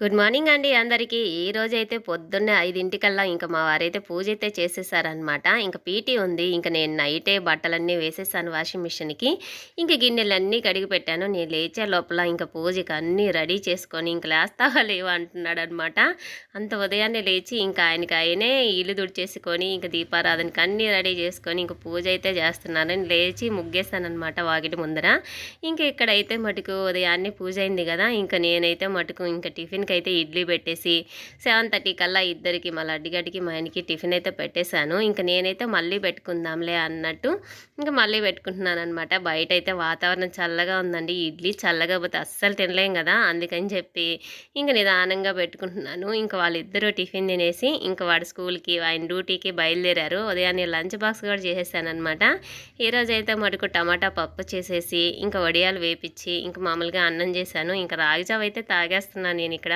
Good morning అండి అందరికీ. ఈ రోజు అయితే పొద్దున్నే ఐదింటికల్లా ఇంకా మా వారైతే పూజ అయితే చేసేసారనమాట. ఇంకా పీటీ ఉంది. ఇంకా నేను నైటే బట్టలన్నీ వేసేసాను వాషింగ్ మిషన్కి. ఇంకా గిన్నెలన్నీ కడిగి పెట్టాను. నేను లేచే లోపల ఇంకా పూజకి అన్నీ రెడీ చేసుకొని ఇంకా లేస్తావా లేవా అంటున్నాడు అనమాట అంత ఉదయాన్నే లేచి ఇంకా ఆయనకి ఆయనే ఇల్లు దుడిచేసుకొని ఇంకా దీపారాధనకి అన్నీ రెడీ చేసుకొని ఇంకా పూజ అయితే చేస్తున్నాను లేచి ముగ్గేసానమాట వాకిటి ముందర. ఇంకా ఇక్కడైతే మటుకు ఉదయాన్నే పూజ అయింది కదా. ఇంకా నేనైతే మటుకు ఇంకా టిఫిన్ టిఫిన్కి అయితే ఇడ్లీ పెట్టేసి సెవెన్ థర్టీ కల్లా ఇద్దరికి మళ్ళీ అడ్డిగడికి మా ఆయనకి టిఫిన్ అయితే పెట్టేశాను. ఇంకా నేనైతే మళ్ళీ పెట్టుకుందాంలే అన్నట్టు ఇంకా మళ్ళీ పెట్టుకుంటున్నాను అనమాట బయట అయితే వాతావరణం చల్లగా ఉందండి. ఇడ్లీ చల్లగా పోతే అస్సలు తినలేం కదా అందుకని చెప్పి ఇంకా నిదానంగా పెట్టుకుంటున్నాను. ఇంకా వాళ్ళిద్దరూ టిఫిన్ తినేసి ఇంకా వాడు స్కూల్కి ఆయన డ్యూటీకి బయలుదేరారు. ఉదయాన్నే లంచ్ బాక్స్ కూడా చేసేసానమాట ఈరోజు అయితే మటుకు టమాటా పప్పు చేసేసి ఇంకా వడియాలు వేపించి ఇంకా మామూలుగా అన్నం చేశాను. ఇంకా రాగిజావ అయితే తాగేస్తున్నాను నేను ఇక్కడ.